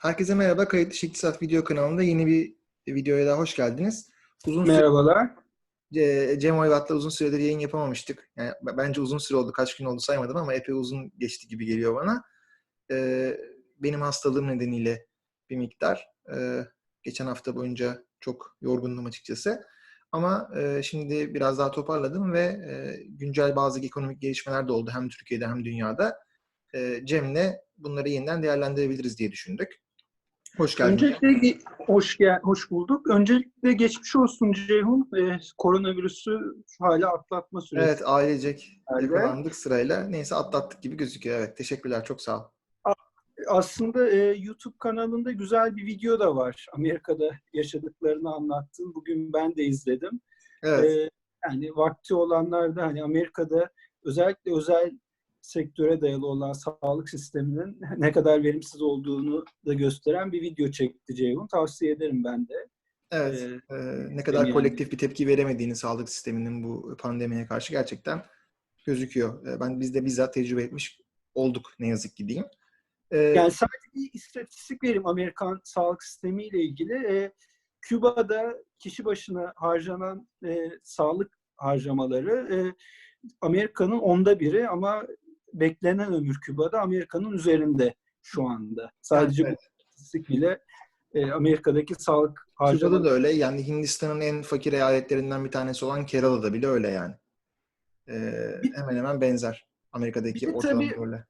Herkese merhaba. Kayıt dışı İktisat video kanalında yeni bir videoya daha hoş geldiniz. Uzun süre Merhabalar. Ce- Cem Oyvat'la uzun süredir yayın yapamamıştık. Yani bence uzun süre oldu. Kaç gün oldu saymadım ama epey uzun geçti gibi geliyor bana. Ee, benim hastalığım nedeniyle bir miktar. Ee, geçen hafta boyunca çok yorgundum açıkçası. Ama e, şimdi biraz daha toparladım ve e, güncel bazı ekonomik gelişmeler de oldu hem Türkiye'de hem dünyada. E, Cem'le bunları yeniden değerlendirebiliriz diye düşündük. Hoş geldin. Öncelikle hoş gel hoş bulduk. Öncelikle geçmiş olsun Ceyhun. Ee, koronavirüsü hala atlatma süresi. Evet ailecek Herhalde. yakalandık sırayla. Neyse atlattık gibi gözüküyor. Evet teşekkürler çok sağ ol. Aslında e, YouTube kanalında güzel bir video da var. Amerika'da yaşadıklarını anlattın. Bugün ben de izledim. Evet. Ee, yani vakti olanlar da hani Amerika'da özellikle özel sektöre dayalı olan sağlık sisteminin ne kadar verimsiz olduğunu da gösteren bir video çekti Ceyhun. Tavsiye ederim ben de. Evet. Ee, Ee, ne kadar yani- kolektif bir tepki veremediğini sağlık sisteminin bu pandemiye karşı gerçekten gözüküyor. Ee, ben biz de bizzat tecrübe etmiş olduk ne yazık ki diyeyim. Ee, Yani sadece bir istatistik vereyim Amerikan sağlık sistemiyle ilgili. Ee, Küba'da kişi başına harcanan e, sağlık harcamaları e, Amerika'nın onda biri ama beklenen ömür Küba'da Amerika'nın üzerinde şu anda. Sadece Evet. bu istatistik bile e, Amerika'daki sağlık Küba'da harcamaları. da öyle. Yani Hindistan'ın en fakir eyaletlerinden bir tanesi olan Kerala'da bile öyle yani. Ee, hemen hemen benzer. Amerika'daki ortalama tabii- öyle.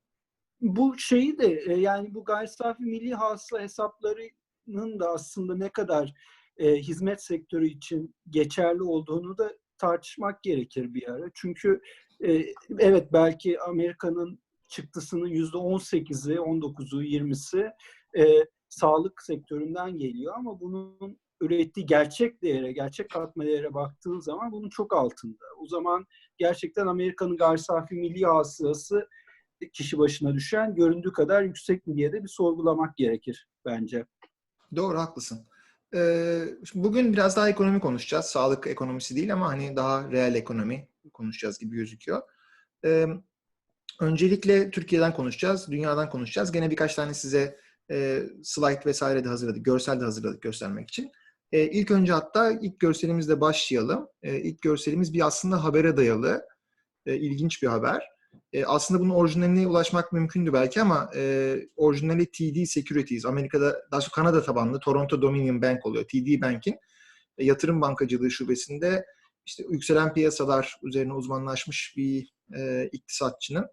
bu şeyi de e, yani bu gayri safi milli hasıla hesaplarının da aslında ne kadar e, hizmet sektörü için geçerli olduğunu da tartışmak gerekir bir ara. Çünkü e, evet belki Amerika'nın çıktısının yüzde 18'i, 19'u, 20'si e, sağlık sektöründen geliyor ama bunun ürettiği gerçek değere, gerçek katma değere baktığın zaman bunun çok altında. O zaman gerçekten Amerika'nın gayri safi milli hasılası kişi başına düşen göründüğü kadar yüksek mi diye de bir sorgulamak gerekir bence. Doğru, haklısın. Bugün biraz daha ekonomi konuşacağız. Sağlık ekonomisi değil ama hani daha reel ekonomi konuşacağız gibi gözüküyor. Öncelikle Türkiye'den konuşacağız, dünyadan konuşacağız. Gene birkaç tane size slide vesaire de hazırladık, görsel de hazırladık göstermek için. Ee, ilk önce hatta ilk görselimizle başlayalım. Ee, ilk görselimiz bir aslında habere dayalı, ilginç bir haber. E, aslında bunun orijinaline ulaşmak mümkündü belki ama e, orijinali TD Securities, Amerika'da, daha sonra Kanada tabanlı Toronto Dominion Bank oluyor. TD Bank'in e, yatırım bankacılığı şubesinde işte yükselen piyasalar üzerine uzmanlaşmış bir e, iktisatçının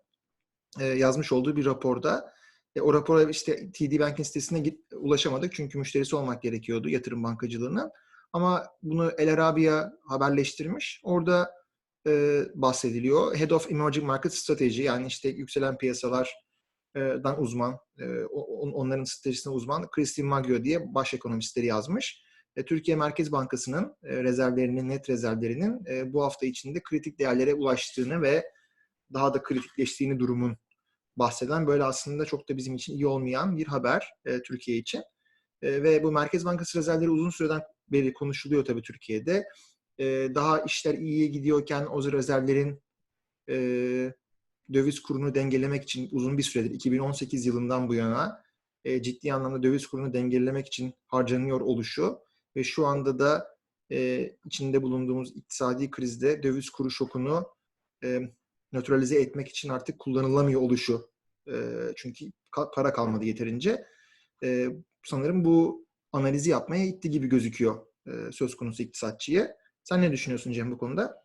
e, yazmış olduğu bir raporda. E, o rapora işte TD Bank'in sitesine git, ulaşamadık çünkü müşterisi olmak gerekiyordu yatırım bankacılığının. Ama bunu El Arabiya haberleştirmiş. Orada e, bahsediliyor. Head of Emerging Market Strategy yani işte yükselen piyasalardan uzman, e, onların stratejisine uzman Christine Maggio diye baş ekonomistleri yazmış. E, Türkiye Merkez Bankası'nın e, rezervlerinin, net rezervlerinin bu hafta içinde kritik değerlere ulaştığını ve daha da kritikleştiğini durumun bahseden böyle aslında çok da bizim için iyi olmayan bir haber Türkiye için. Ve bu Merkez Bankası rezervleri uzun süreden beri konuşuluyor tabii Türkiye'de e, daha işler iyiye gidiyorken o rezervlerin e, döviz kurunu dengelemek için uzun bir süredir 2018 yılından bu yana e, ciddi anlamda döviz kurunu dengelemek için harcanıyor oluşu ve şu anda da e, içinde bulunduğumuz iktisadi krizde döviz kuru şokunu e, nötralize etmek için artık kullanılamıyor oluşu. E, çünkü para kalmadı yeterince. E, sanırım bu analizi yapmaya itti gibi gözüküyor e, söz konusu iktisatçıyı. Sen ne düşünüyorsun Cem bu konuda?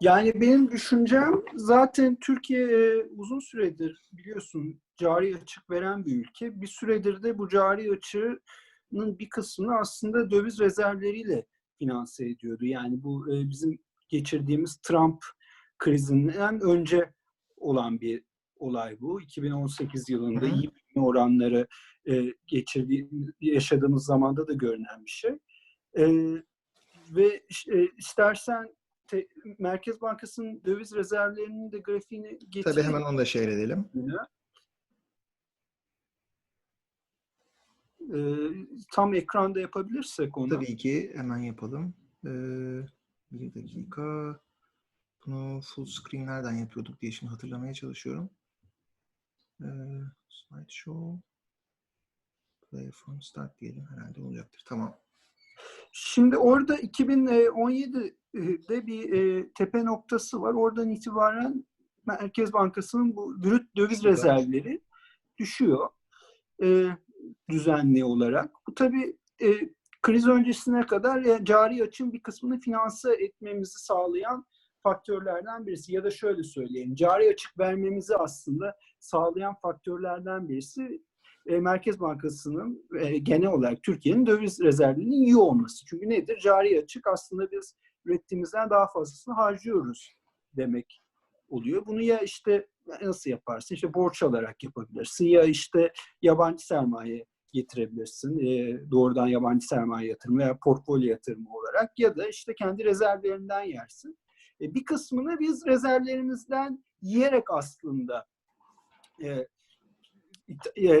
Yani benim düşüncem zaten Türkiye e, uzun süredir biliyorsun cari açık veren bir ülke. Bir süredir de bu cari açığının bir kısmını aslında döviz rezervleriyle finanse ediyordu. Yani bu e, bizim geçirdiğimiz Trump krizinden önce olan bir olay bu. 2018 yılında iyi oranları e, geçirdiği, yaşadığımız zamanda da görünen bir şey. E, ve e, istersen te- Merkez Bankası'nın döviz rezervlerinin de grafiğini getireyim. Tabii hemen onu da share edelim. Ee, tam ekranda yapabilirsek onu. Tabii ki hemen yapalım. Ee, bir dakika. Bunu full screen nereden yapıyorduk diye şimdi hatırlamaya çalışıyorum. Ee, slideshow. Play from start diyelim herhalde olacaktır. Tamam. Şimdi orada 2017'de bir e, tepe noktası var. Oradan itibaren Merkez Bankası'nın bu brüt döviz rezervleri düşüyor e, düzenli olarak. Bu tabii e, kriz öncesine kadar e, cari açın bir kısmını finanse etmemizi sağlayan faktörlerden birisi. Ya da şöyle söyleyeyim, cari açık vermemizi aslında sağlayan faktörlerden birisi e, Merkez Bankası'nın e, genel olarak Türkiye'nin döviz rezervlerinin iyi olması. Çünkü nedir? Cari açık aslında biz ürettiğimizden daha fazlasını harcıyoruz demek oluyor. Bunu ya işte nasıl yaparsın? İşte borç alarak yapabilirsin ya işte yabancı sermaye getirebilirsin. E, doğrudan yabancı sermaye yatırımı veya portfolyo yatırımı olarak ya da işte kendi rezervlerinden yersin. E, bir kısmını biz rezervlerimizden yiyerek aslında e, e,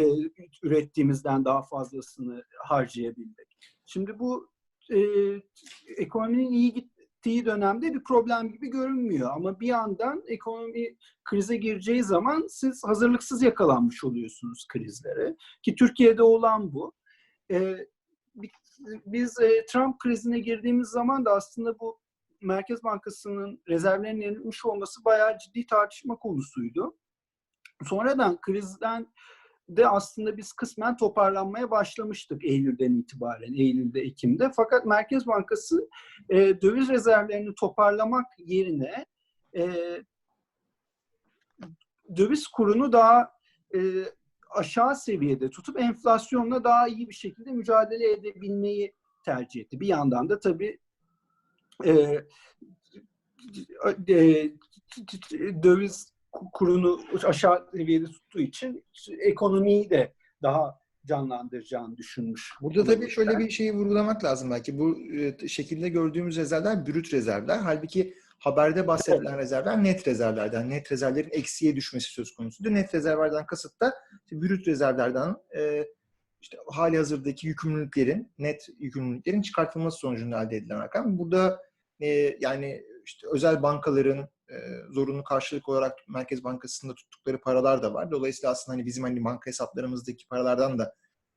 ürettiğimizden daha fazlasını harcayabildik. Şimdi bu e, ekonominin iyi gittiği dönemde bir problem gibi görünmüyor. Ama bir yandan ekonomi krize gireceği zaman siz hazırlıksız yakalanmış oluyorsunuz krizlere. Ki Türkiye'de olan bu. E, biz e, Trump krizine girdiğimiz zaman da aslında bu Merkez Bankası'nın rezervlerinin yenilmiş olması bayağı ciddi tartışma konusuydu. Sonradan krizden de aslında biz kısmen toparlanmaya başlamıştık Eylül'den itibaren, Eylül'de, Ekim'de. Fakat Merkez Bankası e, döviz rezervlerini toparlamak yerine e, döviz kurunu daha e, aşağı seviyede tutup enflasyonla daha iyi bir şekilde mücadele edebilmeyi tercih etti. Bir yandan da tabii e, e, döviz kurunu aşağı seviyede tuttuğu için ekonomiyi de daha canlandıracağını düşünmüş. Burada tabii şöyle bir şeyi vurgulamak lazım belki. Bu e, şekilde gördüğümüz rezervler brüt rezervler. Halbuki haberde bahsedilen evet. rezervler net rezervlerden. Net rezervlerin eksiye düşmesi söz konusudur. Net rezervlerden kasıt da işte brüt rezervlerden e, işte hali hazırdaki yükümlülüklerin, net yükümlülüklerin çıkartılması sonucunda elde edilen rakam. Burada e, yani işte özel bankaların e, zorunlu karşılık olarak Merkez Bankası'nda tuttukları paralar da var. Dolayısıyla aslında hani bizim hani banka hesaplarımızdaki paralardan da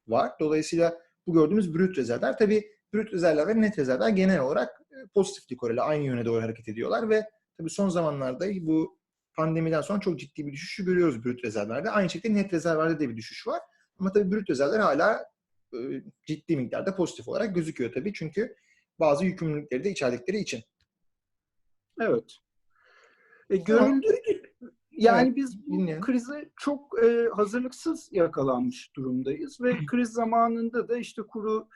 var. Dolayısıyla bu gördüğümüz brüt rezervler tabii brüt rezervler ve net rezervler genel olarak pozitif koreli aynı yöne doğru hareket ediyorlar ve tabii son zamanlarda bu pandemiden sonra çok ciddi bir düşüşü görüyoruz brüt rezervlerde. Aynı şekilde net rezervlerde de bir düşüş var. Ama tabii brüt rezervler hala ciddi miktarda pozitif olarak gözüküyor tabii. Çünkü bazı yükümlülükleri de içerdikleri için. Evet. E, görüldüğü gibi yani evet, biz bu krize çok e, hazırlıksız yakalanmış durumdayız ve kriz zamanında da işte kuru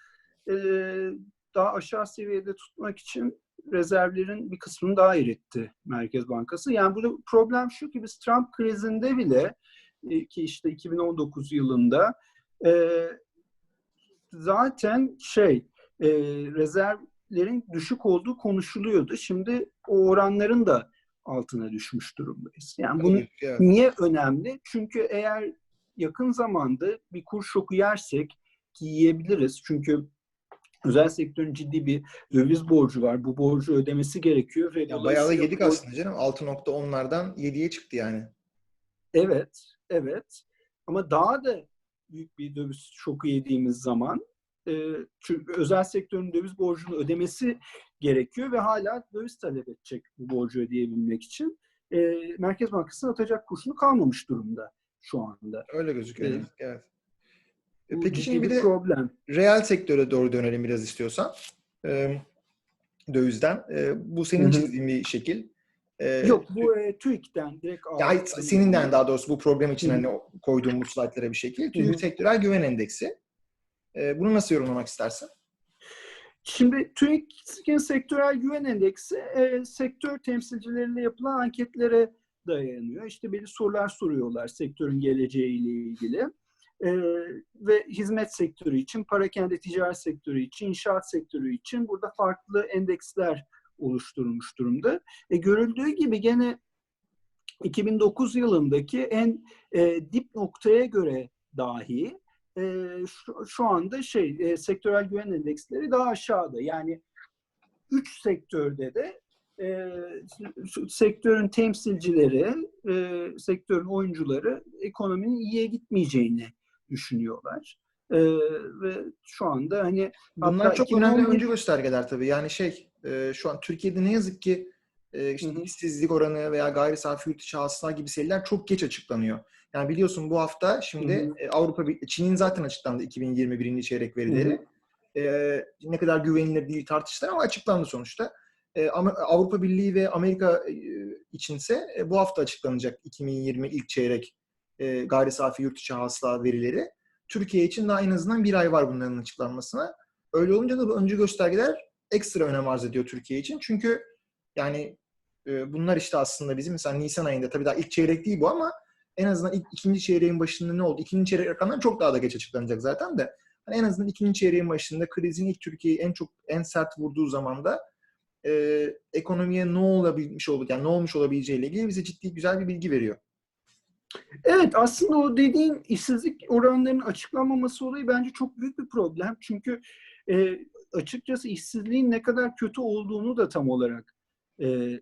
e, daha aşağı seviyede tutmak için rezervlerin bir kısmını daha eritti Merkez Bankası. Yani burada problem şu ki biz Trump krizinde bile e, ki işte 2019 yılında e, zaten şey e, rezervlerin düşük olduğu konuşuluyordu. Şimdi o oranların da altına düşmüş durumdayız. Yani bunu evet. niye önemli? Çünkü eğer yakın zamanda bir kur şoku yersek ki yiyebiliriz. Çünkü özel sektörün ciddi bir döviz borcu var. Bu borcu ödemesi gerekiyor. Ve ya bayağı da yedik borcu... aslında canım. 6.10'lardan 7'ye çıktı yani. Evet, evet. Ama daha da büyük bir döviz şoku yediğimiz zaman e, çünkü özel sektörün döviz borcunu ödemesi gerekiyor ve hala döviz talep edecek bu borcu ödeyebilmek için. E, Merkez Bankası'nın atacak kurşunu kalmamış durumda şu anda. Öyle gözüküyor. Evet. evet. E, Peki şimdi bir de problem. reel sektöre doğru dönelim biraz istiyorsan. E, dövizden. E, bu senin Hı-hı. çizdiğin bir şekil. E, Yok bu e, TÜİK'ten direkt ya, Seninden daha doğrusu bu problem için Hı-hı. hani koyduğum bu slaytlara bir şekil. TÜİK Sektörel Güven Endeksi. E, bunu nasıl yorumlamak istersin? Şimdi TÜİK'in sektörel güven endeksi e, sektör temsilcileriyle yapılan anketlere dayanıyor. İşte belli sorular soruyorlar sektörün geleceğiyle ilgili. E, ve hizmet sektörü için, parakende ticaret sektörü için, inşaat sektörü için burada farklı endeksler oluşturulmuş durumda. E, görüldüğü gibi gene 2009 yılındaki en e, dip noktaya göre dahi e, şu, şu anda şey e, sektörel güven endeksleri daha aşağıda. Yani üç sektörde de e, sektörün temsilcileri, e, sektörün oyuncuları ekonominin iyiye gitmeyeceğini düşünüyorlar. E, ve şu anda hani Bunlar çok önemli 2011 öncü göstergeler tabii. Yani şey e, şu an Türkiye'de ne yazık ki e, işte işsizlik oranı veya gayri safi yurt içi hasıla gibi seriler çok geç açıklanıyor. Yani biliyorsun bu hafta şimdi Hı hı. e, Avrupa Çin'in zaten açıklandı 2021. çeyrek verileri. hı. E, ne kadar güvenilir değil tartışılır ama açıklandı sonuçta. E, ama Avrupa Birliği ve Amerika e, içinse e, bu hafta açıklanacak 2020 ilk çeyrek e, gayri safi yurt içi hasıla verileri. Türkiye için daha en azından bir ay var bunların açıklanmasına. Öyle olunca da bu öncü göstergeler ekstra önem arz ediyor Türkiye için. Çünkü yani e, bunlar işte aslında bizim mesela Nisan ayında tabii daha ilk çeyrek değil bu ama en azından ilk ikinci çeyreğin başında ne oldu? İkinci çeyrek rakamlar çok daha da geç açıklanacak zaten de. Hani en azından ikinci çeyreğin başında krizin ilk Türkiye'yi en çok en sert vurduğu zamanda e, ekonomiye ne olabilmiş oldu yani ne olmuş olabileceğiyle ilgili bize ciddi güzel bir bilgi veriyor. Evet aslında o dediğin işsizlik oranlarının açıklanmaması olayı bence çok büyük bir problem. Çünkü e, açıkçası işsizliğin ne kadar kötü olduğunu da tam olarak e,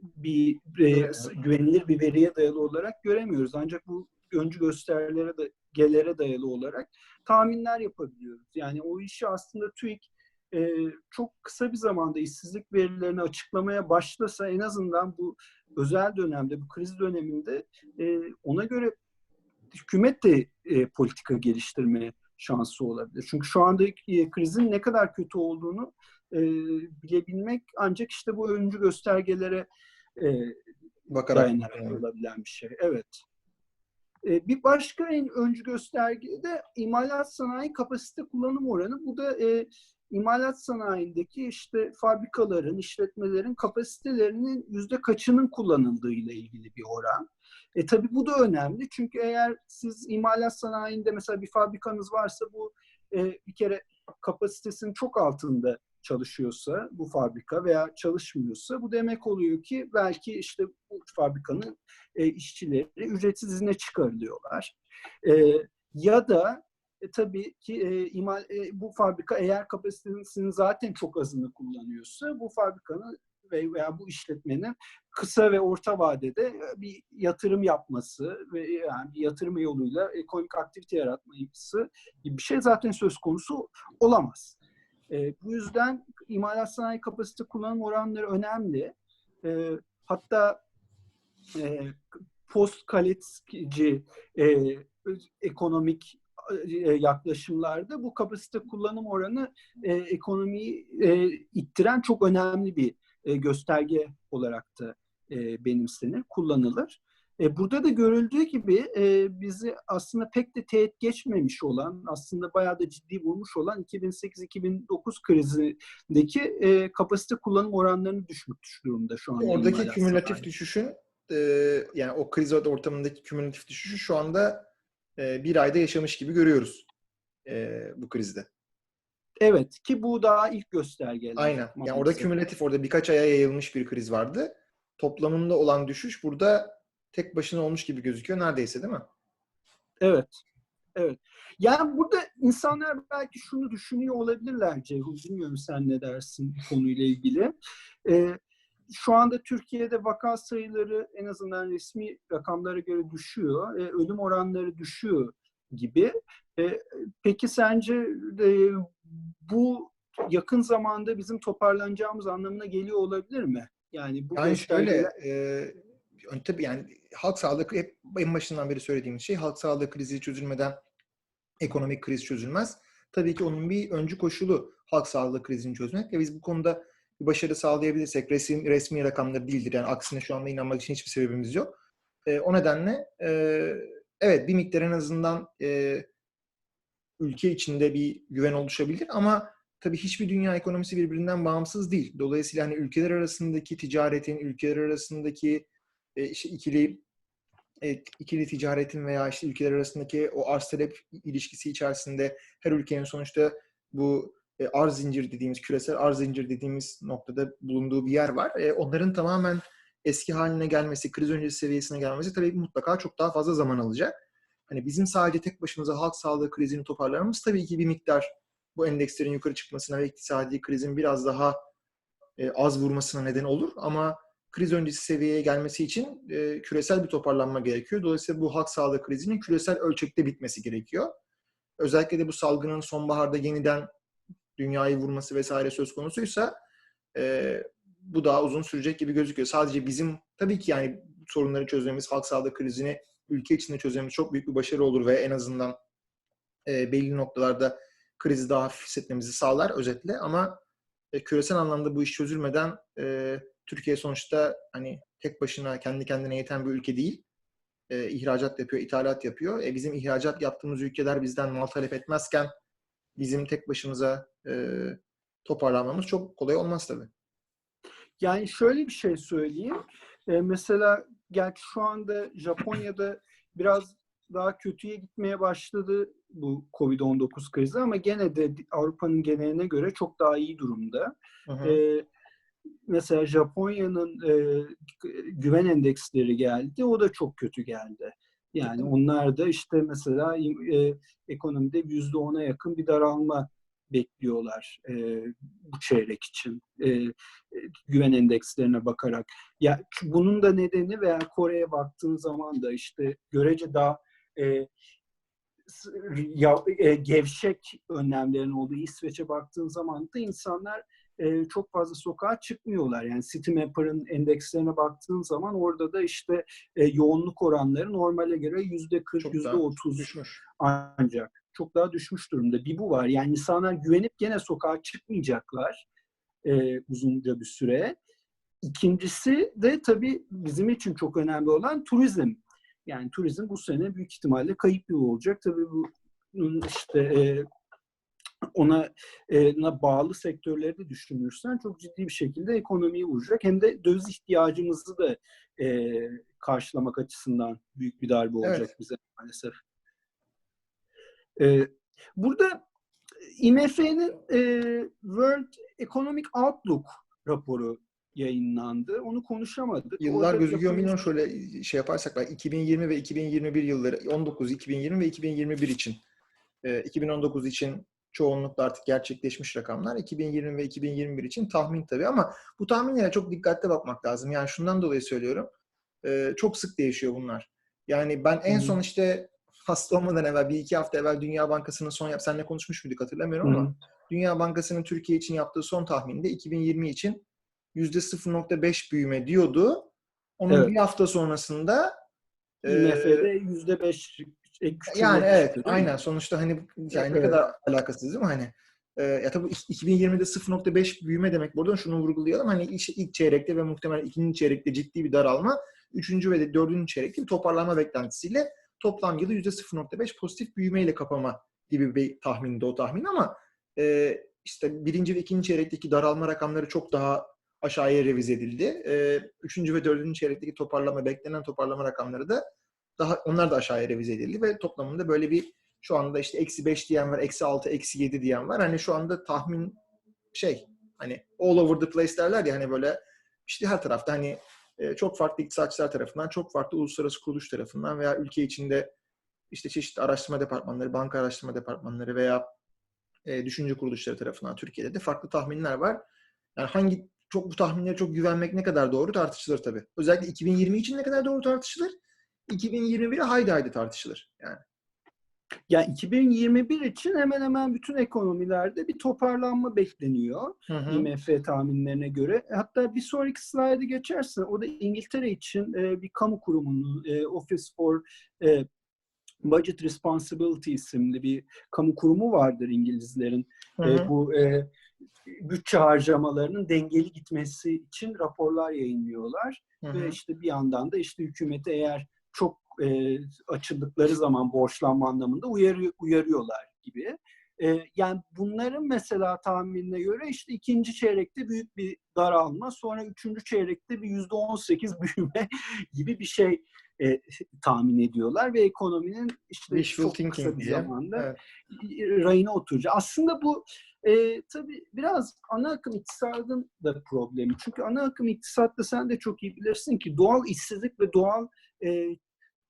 bir e, güvenilir bir veriye dayalı olarak göremiyoruz. Ancak bu öncü göstergelere de gelere dayalı olarak tahminler yapabiliyoruz. Yani o işi aslında TÜİK e, çok kısa bir zamanda işsizlik verilerini açıklamaya başlasa en azından bu özel dönemde, bu kriz döneminde e, ona göre hükümet de e, politika geliştirmeye şansı olabilir. Çünkü şu anda e, krizin ne kadar kötü olduğunu e, bilebilmek ancak işte bu öncü göstergelere e, Bakarak. dayanarak olabilen bir şey. Evet. E, bir başka en öncü gösterge de imalat sanayi kapasite kullanım oranı. Bu da e, imalat sanayindeki işte fabrikaların, işletmelerin kapasitelerinin yüzde kaçının kullanıldığı ile ilgili bir oran. E tabii bu da önemli çünkü eğer siz imalat sanayinde mesela bir fabrikanız varsa bu e, bir kere kapasitesinin çok altında çalışıyorsa bu fabrika veya çalışmıyorsa bu demek oluyor ki belki işte bu fabrikanın e, işçileri ücretsiz izne çıkarılıyorlar. E, ya da e, tabii ki e, imal, e, bu fabrika eğer kapasitesinin zaten çok azını kullanıyorsa bu fabrikanın ve veya bu işletmenin kısa ve orta vadede e, bir yatırım yapması ve yani bir yatırım yoluyla ekonomik aktivite yaratması gibi bir şey zaten söz konusu olamaz. E, bu yüzden imalat sanayi kapasite kullanım oranları önemli. E, hatta e, post Kaletski e, ekonomik e, yaklaşımlarda bu kapasite kullanım oranı e, ekonomiyi e, ittiren çok önemli bir e, gösterge olarak da e, benimsenir, kullanılır. E, burada da görüldüğü gibi e, bizi aslında pek de teğet geçmemiş olan, aslında bayağı da ciddi vurmuş olan 2008-2009 krizindeki e, kapasite kullanım oranlarını düşmüş durumda şu anda. Oradaki kümülatif sanayi. düşüşün e, yani o kriz ortamındaki kümülatif düşüşü şu anda e, bir ayda yaşamış gibi görüyoruz e, bu krizde. Evet ki bu daha ilk göstergeler. Aynen. Yani orada kümülatif orada birkaç aya yayılmış bir kriz vardı. Toplamında olan düşüş burada tek başına olmuş gibi gözüküyor neredeyse değil mi? Evet. Evet. Yani burada insanlar belki şunu düşünüyor olabilirler Ceyhun. Bilmiyorum sen ne dersin bu konuyla ilgili. Ee, şu anda Türkiye'de vaka sayıları en azından resmi rakamlara göre düşüyor. Ee, ölüm oranları düşüyor gibi. Ee, peki sence e, bu yakın zamanda bizim toparlanacağımız anlamına geliyor olabilir mi? Yani bu Yani şöyle e, tabii yani halk sağlığı hep en başından beri söylediğimiz şey halk sağlığı krizi çözülmeden ekonomik kriz çözülmez. Tabii ki onun bir öncü koşulu halk sağlığı krizini çözmek ve biz bu konuda bir başarı sağlayabilirsek resmi, resmi rakamları değildir. Yani aksine şu anda inanmak için hiçbir sebebimiz yok. E, o nedenle e, evet bir miktar en azından e, ülke içinde bir güven oluşabilir ama tabii hiçbir dünya ekonomisi birbirinden bağımsız değil. Dolayısıyla hani ülkeler arasındaki ticaretin, ülkeler arasındaki e, işte ikili e, ikili ticaretin veya işte ülkeler arasındaki o arz talep ilişkisi içerisinde her ülkenin sonuçta bu e, arz zincir dediğimiz, küresel arz zincir dediğimiz noktada bulunduğu bir yer var. E, onların tamamen eski haline gelmesi, kriz öncesi seviyesine gelmesi tabii mutlaka çok daha fazla zaman alacak. Hani bizim sadece tek başımıza halk sağlığı krizini toparlamamız tabii ki bir miktar bu endekslerin yukarı çıkmasına ve iktisadi krizin biraz daha e, az vurmasına neden olur ama kriz öncesi seviyeye gelmesi için e, küresel bir toparlanma gerekiyor. Dolayısıyla bu halk sağlığı krizinin küresel ölçekte bitmesi gerekiyor. özellikle de bu salgının sonbaharda yeniden dünyayı vurması vesaire söz konusuysa e, bu daha uzun sürecek gibi gözüküyor. Sadece bizim tabii ki yani sorunları çözmemiz, halk sağlığı krizini ülke içinde çözmemiz çok büyük bir başarı olur ve en azından e, belli noktalarda krizi daha hafif hissetmemizi sağlar özetle ama e, küresel anlamda bu iş çözülmeden e, Türkiye sonuçta hani tek başına kendi kendine yeten bir ülke değil. E, ihracat yapıyor, ithalat yapıyor. E, bizim ihracat yaptığımız ülkeler bizden mal talep etmezken bizim tek başımıza e, toparlanmamız çok kolay olmaz tabii. Yani şöyle bir şey söyleyeyim. E, mesela gerçi şu anda Japonya'da biraz daha kötüye gitmeye başladı bu Covid-19 krizi ama gene de Avrupa'nın geneline göre çok daha iyi durumda. Hı hı. E, mesela Japonya'nın e, güven endeksleri geldi. O da çok kötü geldi. Yani onlar da işte mesela e, ekonomide yüzde ona yakın bir daralma bekliyorlar e, bu çeyrek için e, e, güven endekslerine bakarak. Ya bunun da nedeni veya Kore'ye baktığın zaman da işte görece daha e, ya, e, gevşek önlemlerin olduğu İsveç'e baktığın zaman da insanlar e, çok fazla sokağa çıkmıyorlar. Yani Citymapper'ın endekslerine baktığın zaman orada da işte e, yoğunluk oranları normale göre yüzde 40, yüzde 30 düşmüş. ancak çok daha düşmüş durumda. Bir bu var. Yani insanlar güvenip gene sokağa çıkmayacaklar e, uzunca bir süre. İkincisi de tabii bizim için çok önemli olan turizm. Yani turizm bu sene büyük ihtimalle kayıp yıl olacak. Tabii bunun işte e, ona e, bağlı sektörleri de düşünürsen çok ciddi bir şekilde ekonomiyi vuracak. Hem de döviz ihtiyacımızı da e, karşılamak açısından büyük bir darbe olacak Evet. bize maalesef. E, burada IMF'nin e, World Economic Outlook raporu yayınlandı. Onu konuşamadık. Yıllar Orada gözüküyor yapılmış- milyon şöyle şey yaparsak bak 2020 ve 2021 yılları 19 2020 ve 2021 için e, 2019 için çoğunlukla artık gerçekleşmiş rakamlar. 2020 ve 2021 için tahmin tabii ama bu tahminlere çok dikkatli bakmak lazım. Yani şundan dolayı söylüyorum. E, çok sık değişiyor bunlar. Yani ben en son işte hasta olmadan evvel bir iki hafta evvel Dünya Bankası'nın son yap senle konuşmuş muyduk hatırlamıyorum ama Dünya Bankası'nın Türkiye için yaptığı son tahminde 2020 için %0.5 büyüme diyordu. Onun evet. bir hafta sonrasında IMF'de e, %5 e, küçük yani evet işte, aynen. Sonuçta hani yani evet. ne kadar alakasız değil mi? Hani e, ya tabii 2020'de 0.5 büyüme demek burada şunu vurgulayalım. Hani işte ilk çeyrekte ve muhtemelen ikinci çeyrekte ciddi bir daralma üçüncü ve de dördüncü çeyrekte bir toparlanma beklentisiyle toplam yılı %0.5 pozitif büyümeyle kapama gibi bir tahminde o tahmin. Ama e, işte birinci ve ikinci çeyrekteki daralma rakamları çok daha aşağıya revize edildi. E, üçüncü ve dördüncü çeyrekteki toparlama, beklenen toparlama rakamları da daha onlar da aşağıya revize edildi ve toplamında böyle bir şu anda işte eksi 5 diyen var, eksi 6, eksi 7 diyen var. Hani şu anda tahmin şey hani all over the place derler ya hani böyle işte her tarafta hani e, çok farklı iktisatçılar tarafından, çok farklı uluslararası kuruluş tarafından veya ülke içinde işte çeşitli araştırma departmanları, banka araştırma departmanları veya e, düşünce kuruluşları tarafından Türkiye'de de farklı tahminler var. Yani hangi çok bu tahminlere çok güvenmek ne kadar doğru tartışılır tabii. Özellikle 2020 için ne kadar doğru tartışılır? 2021'e haydi haydi tartışılır. Yani Ya 2021 için hemen hemen bütün ekonomilerde bir toparlanma bekleniyor. Hı hı. IMF tahminlerine göre. Hatta bir sonraki slayda geçersen o da İngiltere için e, bir kamu kurumunun e, Office for e, Budget Responsibility isimli bir kamu kurumu vardır İngilizlerin. Hı E, hı. bu e, bütçe harcamalarının dengeli gitmesi için raporlar yayınlıyorlar. Hı Ve hı. işte bir yandan da işte hükümeti eğer çok e, açıldıkları zaman borçlanma anlamında uyarı, uyarıyorlar gibi. E, yani bunların mesela tahminine göre işte ikinci çeyrekte büyük bir daralma, sonra üçüncü çeyrekte bir yüzde on sekiz büyüme gibi bir şey e, tahmin ediyorlar ve ekonominin işte Wishful çok kısa bir diye. zamanda Evet. rayına oturacak. Aslında bu e, tabii biraz ana akım iktisadın da problemi. Çünkü ana akım iktisatta sen de çok iyi bilirsin ki doğal işsizlik ve doğal e,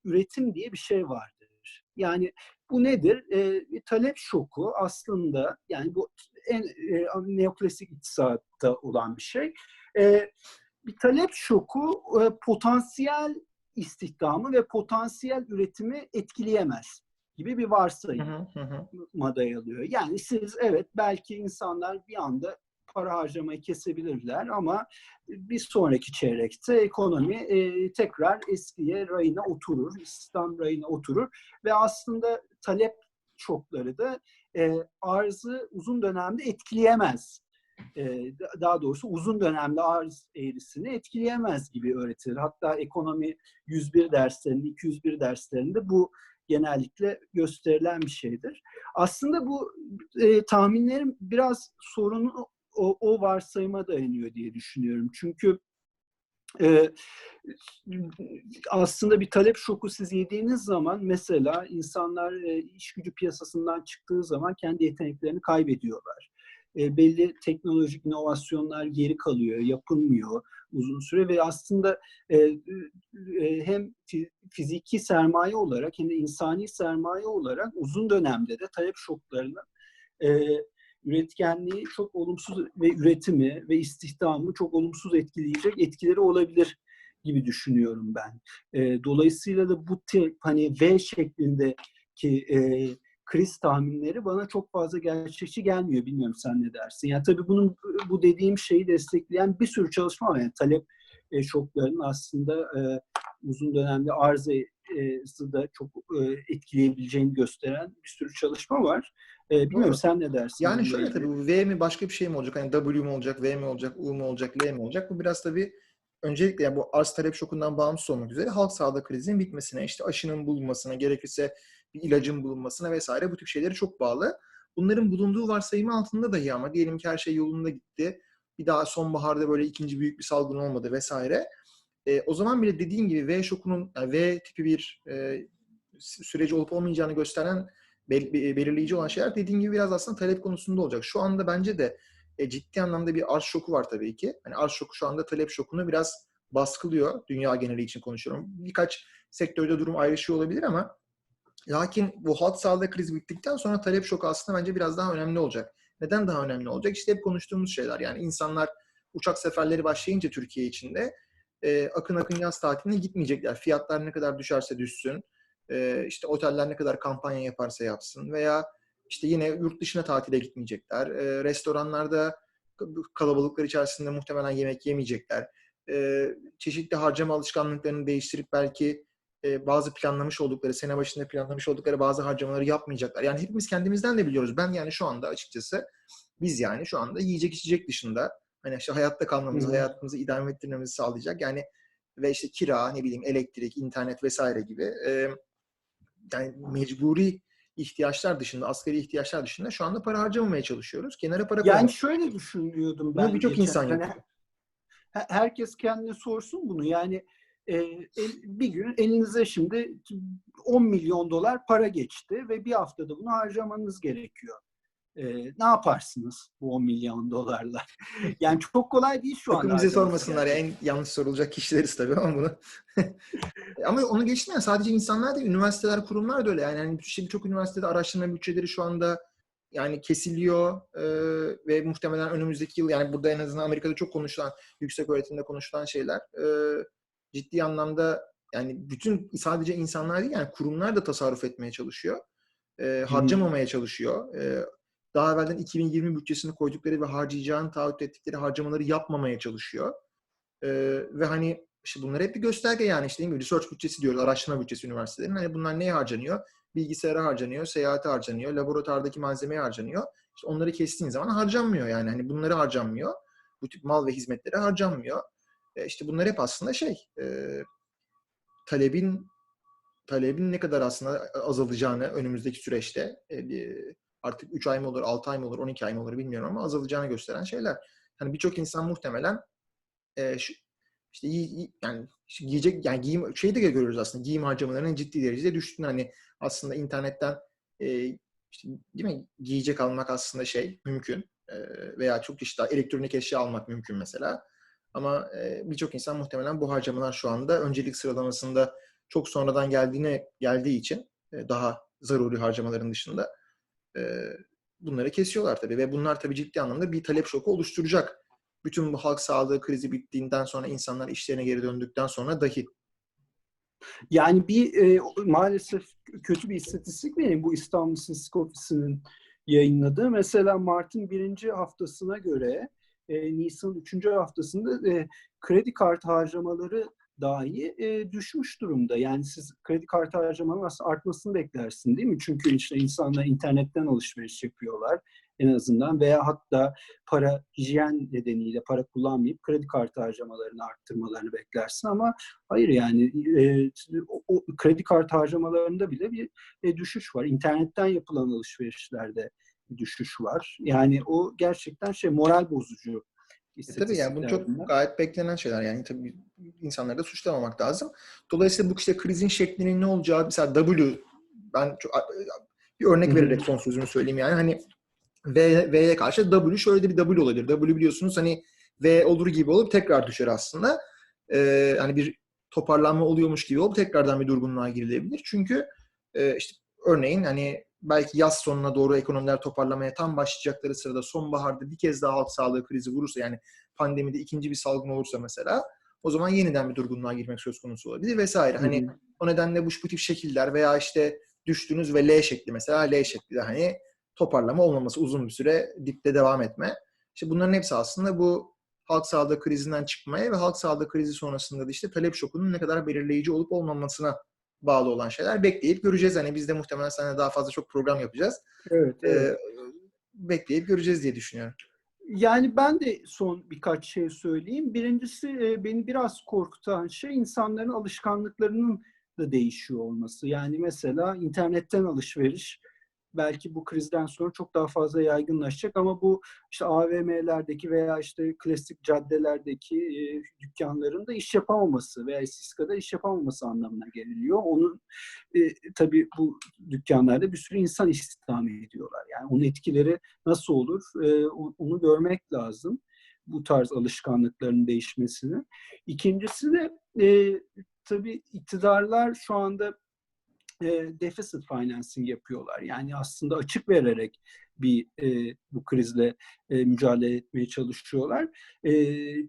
üretim diye bir şey vardır. Yani bu nedir? E, bir talep şoku aslında yani bu en e, neoklasik iktisatta olan bir şey. E, bir talep şoku e, potansiyel istihdamı ve potansiyel üretimi etkileyemez. gibi bir varsayım Hı hı, hı hı. ma dayalıyor. Yani siz evet belki insanlar bir anda para harcamayı kesebilirler ama bir sonraki çeyrekte ekonomi e, tekrar eskiye rayına oturur, istihdam rayına oturur ve aslında talep şokları da e, arzı uzun dönemde etkileyemez. E, daha doğrusu uzun dönemde arz eğrisini etkileyemez gibi öğretilir. Hatta ekonomi 101 derslerinde, 201 derslerinde bu genellikle gösterilen bir şeydir. Aslında bu e, tahminlerim biraz sorunu o, o varsayıma dayanıyor diye düşünüyorum. Çünkü e, aslında bir talep şoku siz yediğiniz zaman mesela insanlar e, iş gücü piyasasından çıktığı zaman kendi yeteneklerini kaybediyorlar. E, belli teknolojik inovasyonlar geri kalıyor, yapılmıyor uzun süre ve aslında e, e, hem fiziki sermaye olarak hem de insani sermaye olarak uzun dönemde de talep şoklarının e, üretkenliği çok olumsuz ve üretimi ve istihdamı çok olumsuz etkileyecek etkileri olabilir gibi düşünüyorum ben. E, dolayısıyla da bu tip hani V şeklindeki e, kriz tahminleri bana çok fazla gerçekçi gelmiyor. Bilmiyorum sen ne dersin. Yani tabii bunun bu dediğim şeyi destekleyen bir sürü çalışma var. Yani talep e, şoklarının aslında e, uzun dönemde arzı da çok e, etkileyebileceğini gösteren bir sürü çalışma var. E, bilmiyorum Doğru. sen ne dersin? Yani şöyle tabii bu V mi başka bir şey mi olacak? Hani W mu olacak, V mi olacak, U mu olacak, L mi olacak? Bu biraz tabii öncelikle yani bu arz talep şokundan bağımsız olmak üzere halk sağlığı krizinin bitmesine, işte aşının bulunmasına, gerekirse bir ilacın bulunmasına vesaire bu tip şeyleri çok bağlı. Bunların bulunduğu varsayımı altında dahi ama diyelim ki her şey yolunda gitti. Bir daha sonbaharda böyle ikinci büyük bir salgın olmadı vesaire. E, o zaman bile dediğin gibi V şokunun, yani V tipi bir e, süreci olup olmayacağını gösteren bel, belirleyici olan şeyler dediğin gibi biraz aslında talep konusunda olacak. Şu anda bence de e, ciddi anlamda bir arz şoku var tabii ki. Hani arz şoku şu anda talep şokunu biraz baskılıyor. Dünya geneli için konuşuyorum. Birkaç sektörde durum ayrışıyor olabilir ama lakin bu halk sağlığı krizi bittikten sonra talep şoku aslında bence biraz daha önemli olacak. Neden daha önemli olacak? İşte hep konuştuğumuz şeyler. Yani insanlar uçak seferleri başlayınca Türkiye içinde e, akın akın yaz tatiline gitmeyecekler. Fiyatlar ne kadar düşerse düşsün, e, işte oteller ne kadar kampanya yaparsa yapsın veya işte yine yurt dışına tatile gitmeyecekler. E, restoranlarda kalabalıklar içerisinde muhtemelen yemek yemeyecekler. E, çeşitli harcama alışkanlıklarını değiştirip belki e, bazı planlamış oldukları, sene başında planlamış oldukları bazı harcamaları yapmayacaklar. Yani hepimiz kendimizden de biliyoruz. Ben yani şu anda açıkçası biz yani şu anda yiyecek içecek dışında hani işte hayatta kalmamızı, Hı-hı. hayatımızı idame ettirmemizi sağlayacak. Yani ve işte kira, ne bileyim elektrik, internet vesaire gibi e, yani mecburi ihtiyaçlar dışında, asgari ihtiyaçlar dışında şu anda para harcamamaya çalışıyoruz. Kenara para Yani koymak. şöyle düşünüyordum ben. Bunu birçok insan yani, yapıyor. Herkes kendine sorsun bunu. Yani e, bir gün elinize şimdi 10 milyon dolar para geçti ve bir haftada bunu harcamanız gerekiyor. E, ne yaparsınız bu 10 milyon dolarla? yani çok kolay değil şu an. Bize sormasınlar ya. En yanlış sorulacak kişileriz tabii ama bunu. ama onu geçtim yani sadece insanlar değil, üniversiteler, kurumlar da öyle. Yani, yani birçok üniversitede araştırma bütçeleri şu anda yani kesiliyor e, ve muhtemelen önümüzdeki yıl yani burada en azından Amerika'da çok konuşulan, yüksek öğretimde konuşulan şeyler e, ciddi anlamda yani bütün sadece insanlar değil yani kurumlar da tasarruf etmeye çalışıyor. E, harcamamaya çalışıyor. E, daha evvelden 2020 bütçesini koydukları ve harcayacağını taahhüt ettikleri harcamaları yapmamaya çalışıyor. E, ve hani işte bunlar hep bir gösterge yani işte değil mi? Research bütçesi diyoruz, araştırma bütçesi üniversitelerin. Hani bunlar neye harcanıyor? Bilgisayara harcanıyor, seyahate harcanıyor, laboratuvardaki malzemeye harcanıyor. İşte onları kestiğin zaman harcanmıyor yani. Hani bunları harcanmıyor. Bu tip mal ve hizmetlere harcanmıyor. E işte bunlar hep aslında şey, e, talebin talebin ne kadar aslında azalacağını önümüzdeki süreçte e, artık 3 ay mı olur, 6 ay mı olur, 12 ay mı olur bilmiyorum ama azalacağını gösteren şeyler. Hani birçok insan muhtemelen e, şu, işte yani işte giyecek yani giyim şeyi de görüyoruz aslında giyim harcamalarının ciddi derecede düştüğünü. Hani aslında internetten e, işte, değil mi? Giyecek almak aslında şey mümkün. E, veya çok işte elektronik eşya almak mümkün mesela. Ama e, birçok insan muhtemelen bu harcamalar şu anda öncelik sıralamasında çok sonradan geldiğine geldiği için e, daha zaruri harcamaların dışında bunları kesiyorlar tabii ve bunlar tabii ciddi anlamda bir talep şoku oluşturacak bütün bu halk sağlığı krizi bittiğinden sonra insanlar işlerine geri döndükten sonra dahi. Yani bir e, maalesef kötü bir istatistik vereyim. Bu İstanbul İstatistik Ofisi'nin yayınladığı. Mesela Mart'ın birinci haftasına göre e, Nisan'ın üçüncü haftasında e, kredi kartı harcamaları dahi e, düşmüş durumda. Yani siz kredi kartı harcamanın aslında artmasını beklersin değil mi? Çünkü işte insanlar internetten alışveriş yapıyorlar en azından veya hatta para hijyen nedeniyle para kullanmayıp kredi kartı harcamalarını arttırmalarını beklersin ama hayır yani e, o, o kredi kartı harcamalarında bile bir e, düşüş var. İnternetten yapılan alışverişlerde bir düşüş var. Yani o gerçekten şey moral bozucu. E tabii yani bu çok gayet beklenen şeyler yani tabii insanları da suçlamamak lazım. Dolayısıyla bu işte krizin şeklinin ne olacağı mesela W ben çok, bir örnek vererek son sözümü söyleyeyim yani hani V, V'ye karşı W şöyle de bir W olabilir. W biliyorsunuz hani V olur gibi olup tekrar düşer aslında. Ee, hani bir toparlanma oluyormuş gibi olup tekrardan bir durgunluğa girilebilir. Çünkü e, işte örneğin hani belki yaz sonuna doğru ekonomiler toparlamaya tam başlayacakları sırada sonbaharda bir kez daha halk sağlığı krizi vurursa yani pandemide ikinci bir salgın olursa mesela o zaman yeniden bir durgunluğa girmek söz konusu olabilir vesaire. Hani o nedenle bu, bu tip şekiller veya işte düştünüz ve L şekli mesela L şekli de hani toparlama olmaması uzun bir süre dipte devam etme. İşte bunların hepsi aslında bu halk sağlığı krizinden çıkmaya ve halk sağlığı krizi sonrasında da işte talep şokunun ne kadar belirleyici olup olmamasına bağlı olan şeyler. Bekleyip göreceğiz. Hani biz de muhtemelen seninle daha fazla çok program yapacağız. Evet. evet. Ee, bekleyip göreceğiz diye düşünüyorum. Yani ben de son birkaç şey söyleyeyim. Birincisi beni biraz korkutan şey insanların alışkanlıklarının da değişiyor olması. Yani mesela internetten alışveriş belki bu krizden sonra çok daha fazla yaygınlaşacak ama bu işte AVM'lerdeki veya işte klasik caddelerdeki e, dükkanların da iş yapamaması veya Siska'da iş yapamaması anlamına geliyor. Onun e, tabii bu dükkanlarda bir sürü insan istihdam ediyorlar. Yani onun etkileri nasıl olur e, onu görmek lazım bu tarz alışkanlıkların değişmesini. İkincisi de e, tabii iktidarlar şu anda e, deficit financing yapıyorlar. Yani aslında açık vererek bir e, bu krizle e, mücadele etmeye çalışıyorlar. E,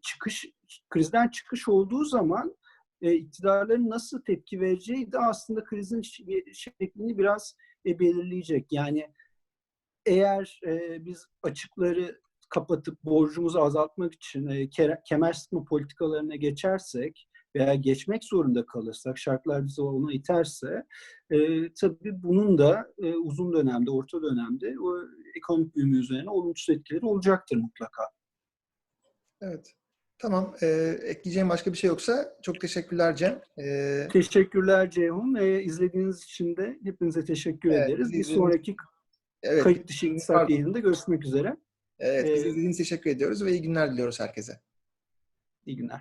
çıkış krizden çıkış olduğu zaman e, iktidarların nasıl tepki vereceği de aslında krizin şeklini biraz e, belirleyecek. Yani eğer e, biz açıkları kapatıp borcumuzu azaltmak için e, kemer sıkma politikalarına geçersek veya geçmek zorunda kalırsak, şartlar bizi ona iterse e, tabii bunun da e, uzun dönemde, orta dönemde o ekonomik büyüme üzerine olumsuz etkileri olacaktır mutlaka. Evet. Tamam. E, ekleyeceğim başka bir şey yoksa çok teşekkürler Cem. E, teşekkürler Ceyhun. E, izlediğiniz için de hepinize teşekkür evet, ederiz. Bir sonraki evet, kayıt dışı insan yayınında görüşmek üzere. Evet. Ee, izlediğiniz teşekkür ediyoruz ve iyi günler diliyoruz herkese. İyi günler.